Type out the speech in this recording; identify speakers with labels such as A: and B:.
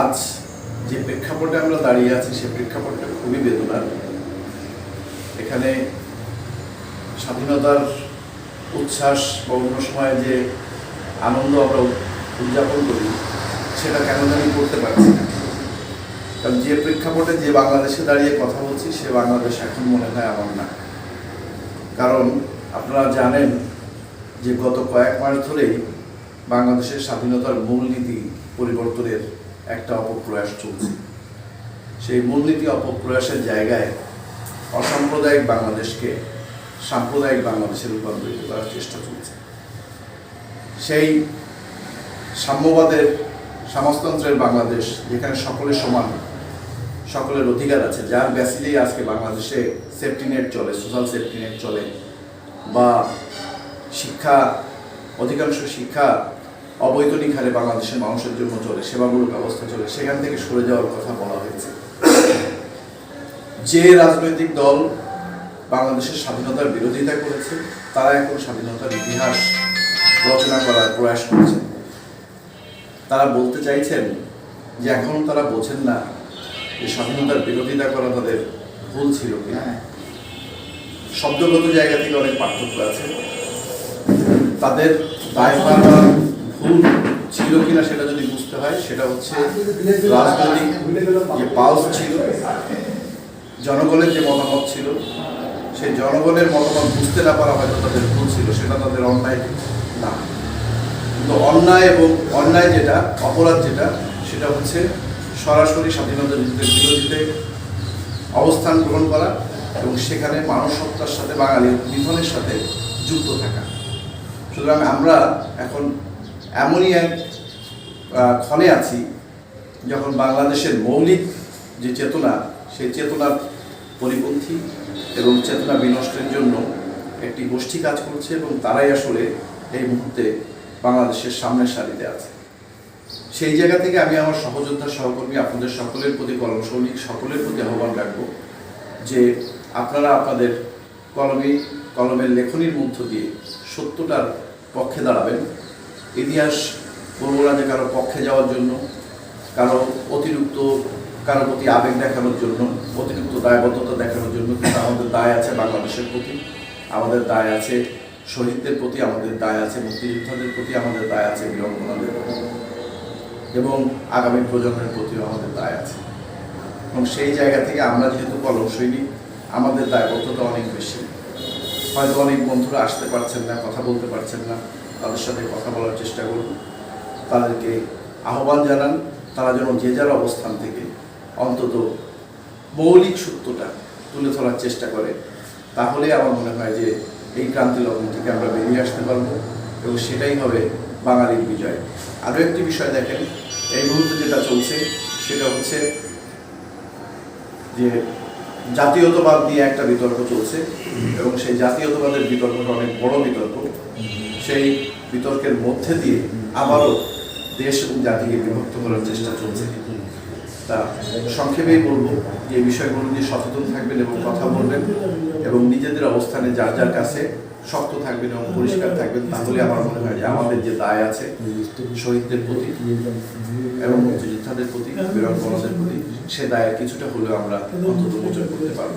A: আজ যে প্রেক্ষাপটে আমরা দাঁড়িয়ে আছি, সে প্রেক্ষাপটটা খুবই বেদনার। এখানে স্বাধীনতার উচ্ছ্বাস বা অন্য সময় যে আনন্দ আমরা উদযাপন করি, সেটা কেন জানি করতে পারছি না। কারণ যে প্রেক্ষাপটে যে বাংলাদেশে দাঁড়িয়ে কথা বলছি, সে বাংলাদেশ এখন মনে হয় আমার না। কারণ আপনারা জানেন যে গত কয়েক মাস ধরেই বাংলাদেশের স্বাধীনতার মূলনীতি পরিবর্তনের একটা অপপ্রয়াস চলছে। সেই মূলনীতি অপপ্রয়াসের জায়গায় অসাম্প্রদায়িক বাংলাদেশকে সাম্প্রদায়িক বাংলাদেশে রূপান্তরিত করার চেষ্টা চলছে। সেই সাম্যবাদের সমাজতন্ত্রের বাংলাদেশ, যেখানে সকলের সমান, সকলের অধিকার আছে, যার বেসিলেই আজকে বাংলাদেশে সেফটি নেট চলে সোশ্যাল সেফটি নেট চলে, বা শিক্ষা, অধিকাংশ শিক্ষা অবৈতনিক হারে বাংলাদেশের মানুষের জন্য চলে, সেবামূলক ব্যবস্থা চলে, সেখান থেকে সরে যাওয়ার কথা বলা হয়েছে। যে রাজনৈতিক দল বাংলাদেশের স্বাধীনতার বিরোধিতা করেছে, তারা এখন স্বাধীনতার ইতিহাস রচনা করার প্রয়াস করছে। তারা বলতে চাইছেন যে এখন তারা বোঝেন না যে স্বাধীনতার বিরোধিতা করা তাদের ভুল ছিল কিনা। শব্দগত জায়গা থেকে অনেক পার্থক্য আছে। তাদের বা ভুল ছিল কিনা সেটা যদি বুঝতে হয়, সেটা হচ্ছে রাজনৈতিক যে পালস ছিল, জনগণের যে মতামত ছিল, সেই জনগণের মতামত বুঝতে না পারা হয়তো তাদের ভুল ছিল, সেটা তাদের অন্যায় না। কিন্তু অন্যায় এবং অন্যায় যেটা, অপরাধ যেটা, সেটা হচ্ছে সরাসরি স্বাধীনতা যুদ্ধের বিরোধীতে অবস্থান গ্রহণ করা এবং সেখানে মানব সত্তার সাথে বাঙালির নিধনের সাথে যুক্ত থাকা। সুতরাং আমরা এখন এমনই এক ক্ষণে আছি যখন বাংলাদেশের মৌলিক যে চেতনা, সেই চেতনার পরিপন্থী এবং চেতনা বিনষ্টের জন্য একটি গোষ্ঠী কাজ করছে এবং তারাই আসলে এই মুহূর্তে বাংলাদেশের সামনের সারিতে আছে। সেই জায়গা থেকে আমি আমার সহযোদ্ধা সহকর্মী, আপনাদের সকলের প্রতি কলম সৈনিক সকলের প্রতি আহ্বান রাখব যে আপনারা আপনাদের কলমে, কলমের লেখনির মধ্য দিয়ে সত্যটার পক্ষে দাঁড়াবেন। ইতিহাস বলব যে কারও পক্ষে যাওয়ার জন্য, কারও অতিরিক্ত, কারও প্রতি আবেগ দেখানোর জন্য, অতিরিক্ত দায়বদ্ধতা দেখানোর জন্য কিন্তু আমাদের দায় আছে বাংলাদেশের প্রতি। আমাদের দায় আছে শহীদদের প্রতি, আমাদের দায় আছে মুক্তিযোদ্ধাদের প্রতি, আমাদের দায় আছে বীরঙ্গনাদের এবং আগামী প্রজন্মের প্রতিও আমাদের দায় আছে। এবং সেই জায়গা থেকে আমরা যেহেতু কলম সৈনিক, আমাদের দায়বদ্ধতা অনেক বেশি। হয়তো অনেক বন্ধুরা আসতে পারছেন না, কথা বলতে পারছেন না। তাদের সাথে কথা বলার চেষ্টা করুন তাদেরকে আহ্বান জানান, তারা যেন যে যার অবস্থান থেকে অন্তত মৌলিক সত্যটা তুলে ধরার চেষ্টা করে, তাহলে আমার মনে হয় যে এই ক্রান্তি লগ্ন থেকে আমরা বেরিয়ে আসতে পারব এবং সেটাই হবে বাঙালির বিজয়। আরও একটি বিষয় দেখেন, এই মুহূর্তে যেটা চলছে, সেটা হচ্ছে যে জাতীয়তাবাদ নিয়ে একটা বিতর্ক চলছে, এবং সেই জাতীয়তাবাদের বিতর্কটা অনেক বড় বিতর্ক। সেই বিতর্কের মধ্যে দিয়ে আবারও দেশ এবং জাতিকে বিভক্ত করার চেষ্টা চলছে। তা সংক্ষেপেই বলব যে বিষয়গুলো নিয়ে সচেতন থাকবেন এবং কথা বলবেন, এবং নিজেদের অবস্থানে যার যার কাছে শক্ত থাকবেন এবং পরিষ্কার থাকবেন, তাহলে আমার মনে হয় যে আমাদের যে দায় আছে, শহীদদের প্রতি এবং মুক্তিযোদ্ধাদের প্রতি বিরাট বীরঙ্গনাদের প্রতি, সে দায়ের কিছুটা হলেও আমরা অন্তত মোচন করতে পারব।